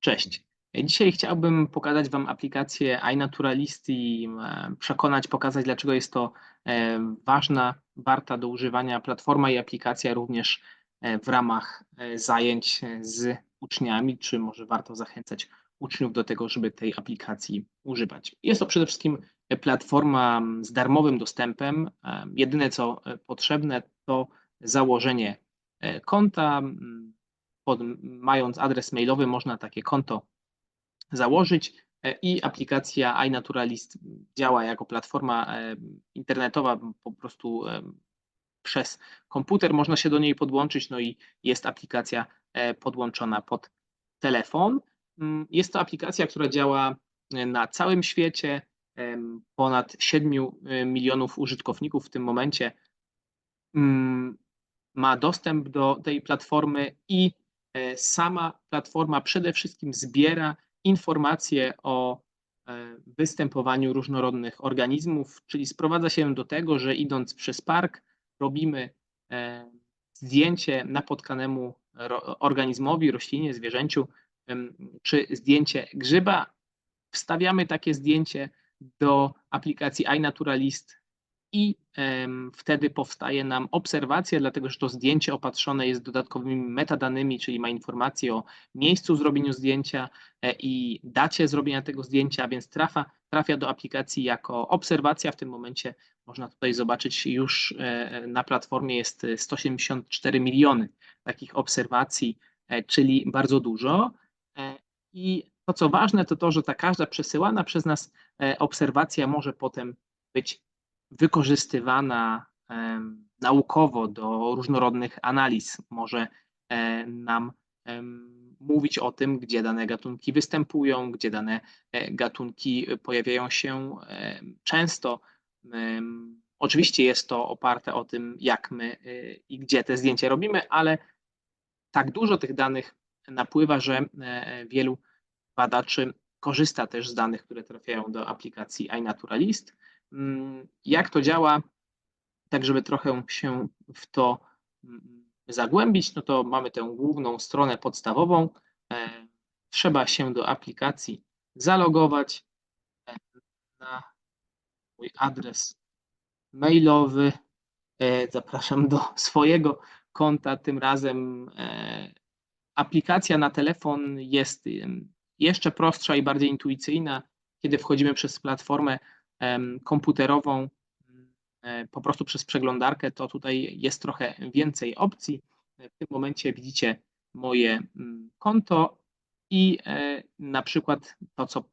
Cześć. Dzisiaj chciałbym pokazać Wam aplikację iNaturalist i e, przekonać, pokazać, dlaczego jest to e, ważna, warta do używania platforma i aplikacja również e, w ramach zajęć z uczniami, czy może warto zachęcać uczniów do tego, żeby tej aplikacji używać. Jest to przede wszystkim platforma z darmowym dostępem. Jedyne co potrzebne to założenie konta. Pod, mając adres mailowy, można takie konto założyć e, i aplikacja iNaturalist działa jako platforma e, internetowa po prostu e, przez komputer, można się do niej podłączyć, no i jest aplikacja podłączona pod telefon. Mm, jest to aplikacja, która działa na całym świecie, ponad 7 milionów użytkowników w tym momencie mm, ma dostęp do tej platformy i sama platforma przede wszystkim zbiera informacje o e, występowaniu różnorodnych organizmów, czyli sprowadza się do tego, że idąc przez park robimy e, zdjęcie napotkanemu organizmowi, roślinie, zwierzęciu, czy zdjęcie grzyba. Wstawiamy takie zdjęcie do aplikacji iNaturalist i wtedy powstaje nam obserwacja, dlatego że to zdjęcie opatrzone jest dodatkowymi metadanymi, czyli ma informacje o miejscu zrobienia zdjęcia e, i dacie zrobienia tego zdjęcia, więc trafia, trafia do aplikacji jako obserwacja. W tym momencie można tutaj zobaczyć już e, na platformie jest 174 miliony takich obserwacji, e, czyli bardzo dużo. I to co ważne, to to, że ta każda przesyłana przez nas obserwacja może potem być wykorzystywana naukowo do różnorodnych analiz. Może e, nam mówić o tym, gdzie dane gatunki występują, gdzie dane e, gatunki pojawiają się często. Oczywiście jest to oparte o tym, jak my e, i gdzie te zdjęcia robimy, ale tak dużo tych danych napływa, że wielu badaczy korzysta też z danych, które trafiają do aplikacji iNaturalist jak to działa, tak żeby trochę się w to mm, zagłębić, no to mamy tę główną stronę podstawową. E, trzeba się do aplikacji zalogować e, na mój adres mailowy. E, zapraszam do swojego konta. Tym razem aplikacja na telefon jest jeszcze prostsza i bardziej intuicyjna. Kiedy wchodzimy przez platformę komputerową e, po prostu przez przeglądarkę, to tutaj jest trochę więcej opcji. W tym momencie widzicie moje mm, konto i e, na przykład to, co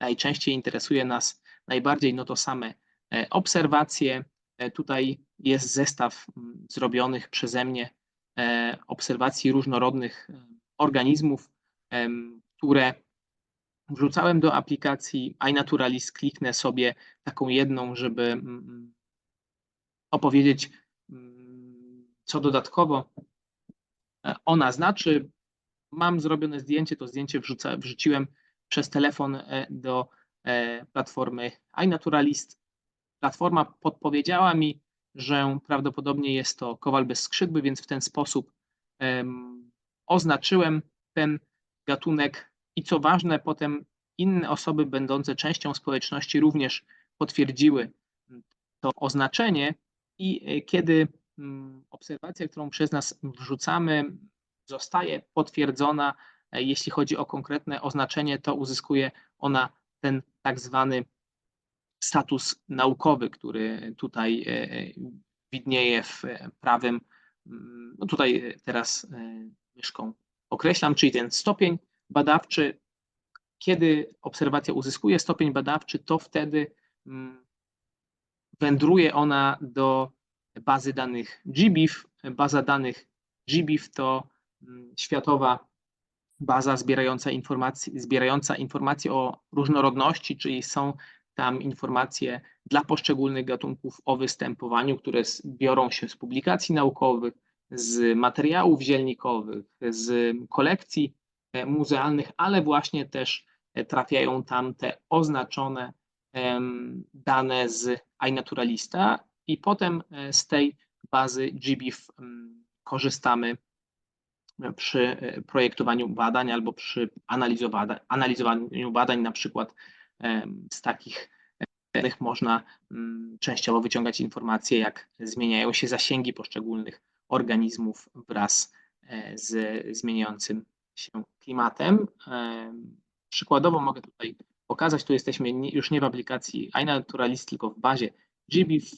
najczęściej interesuje nas najbardziej, no to same e, obserwacje. Tutaj jest zestaw mm, zrobionych przeze mnie obserwacji różnorodnych organizmów, które wrzucałem do aplikacji iNaturalist, kliknę sobie taką jedną, żeby mm, mm, opowiedzieć, mm, co dodatkowo e, ona znaczy. Mam zrobione zdjęcie, to zdjęcie wrzuca, wrzuciłem przez telefon e, do e, platformy iNaturalist. Platforma podpowiedziała mi, że prawdopodobnie jest to kowal bez skrzydły, więc w ten sposób oznaczyłem ten gatunek i co ważne, potem inne osoby będące częścią społeczności również potwierdziły to oznaczenie. I e, kiedy mm, obserwacja, którą przez nas wrzucamy, zostaje potwierdzona, e, jeśli chodzi o konkretne oznaczenie, to uzyskuje ona ten tak zwany status naukowy, który tutaj e, widnieje w prawym, mm, no tutaj teraz myszką określam, czyli ten stopień badawczy, kiedy obserwacja uzyskuje stopień badawczy, to wtedy mm, wędruje ona do bazy danych GBIF. Baza danych GBIF to mm, światowa baza zbierająca informacje, zbierająca informacje o różnorodności, czyli są tam informacje dla poszczególnych gatunków o występowaniu, które biorą się z publikacji naukowych, z materiałów zielnikowych, z kolekcji muzealnych, ale właśnie też e, trafiają tam te oznaczone dane z iNaturalista i potem e, z tej bazy GBIF korzystamy przy e, projektowaniu badań albo przy analizowa- analizowaniu badań, na przykład z takich danych można częściowo wyciągać informacje, jak zmieniają się zasięgi poszczególnych organizmów wraz e, z zmieniającym się klimatem. Em, Przykładowo mogę tutaj pokazać, tu jesteśmy już nie w aplikacji iNaturalist, tylko w bazie GBIF.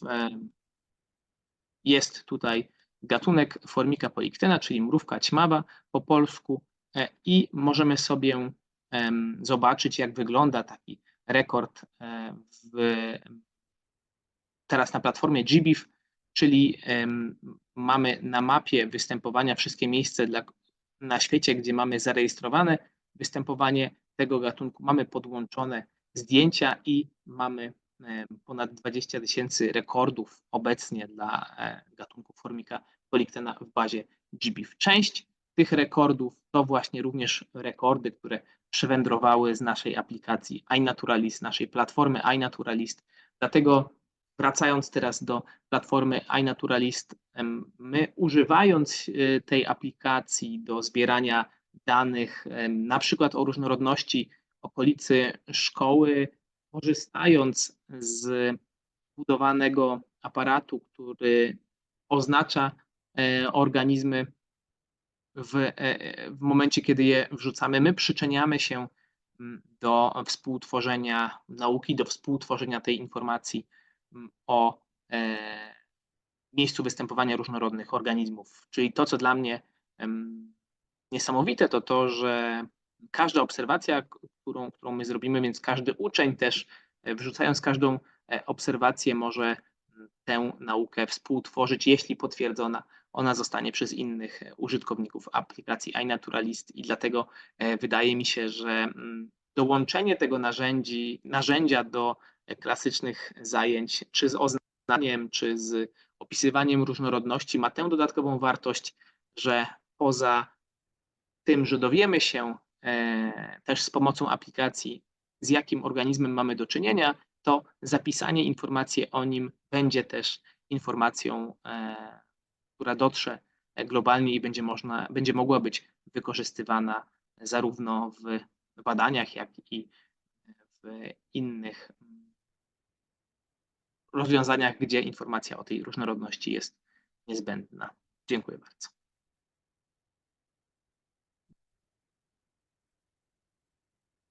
Jest tutaj gatunek Formica polictena, czyli mrówka ćmawa po polsku e, i możemy sobie zobaczyć, jak wygląda taki rekord e, w, teraz na platformie GBIF, czyli mamy na mapie występowania wszystkie miejsca dla, na świecie, gdzie mamy zarejestrowane występowanie tego gatunku, mamy podłączone zdjęcia i mamy e, ponad 20 tysięcy rekordów obecnie dla e, gatunku Formica polictena w bazie GBIF. Część tych rekordów to właśnie również rekordy, które przewędrowały z naszej aplikacji iNaturalist, naszej platformy iNaturalist. Dlatego wracając teraz do platformy iNaturalist, my używając y, tej aplikacji do zbierania danych, na przykład o różnorodności okolicy szkoły, korzystając z budowanego aparatu, który oznacza e, organizmy w, e, w momencie, kiedy je wrzucamy, my przyczyniamy się do współtworzenia nauki, do współtworzenia tej informacji o e, miejscu występowania różnorodnych organizmów. Czyli to, co dla mnie niesamowite, to to, że każda obserwacja, którą, którą my zrobimy, więc każdy uczeń też e, wrzucając każdą e, obserwację może tę naukę współtworzyć, jeśli potwierdzona ona zostanie przez innych użytkowników aplikacji iNaturalist i dlatego wydaje mi się, że mm, dołączenie tego narzędzi, narzędzia do e, klasycznych zajęć, czy z oznaniem, czy z opisywaniem różnorodności ma tę dodatkową wartość, że poza tym, że dowiemy się e, też z pomocą aplikacji, z jakim organizmem mamy do czynienia, to zapisanie informacji o nim będzie też informacją, e, która dotrze globalnie i będzie, można, będzie mogła być wykorzystywana zarówno w badaniach, jak i w innych mm, rozwiązaniach, gdzie informacja o tej różnorodności jest niezbędna. Dziękuję bardzo.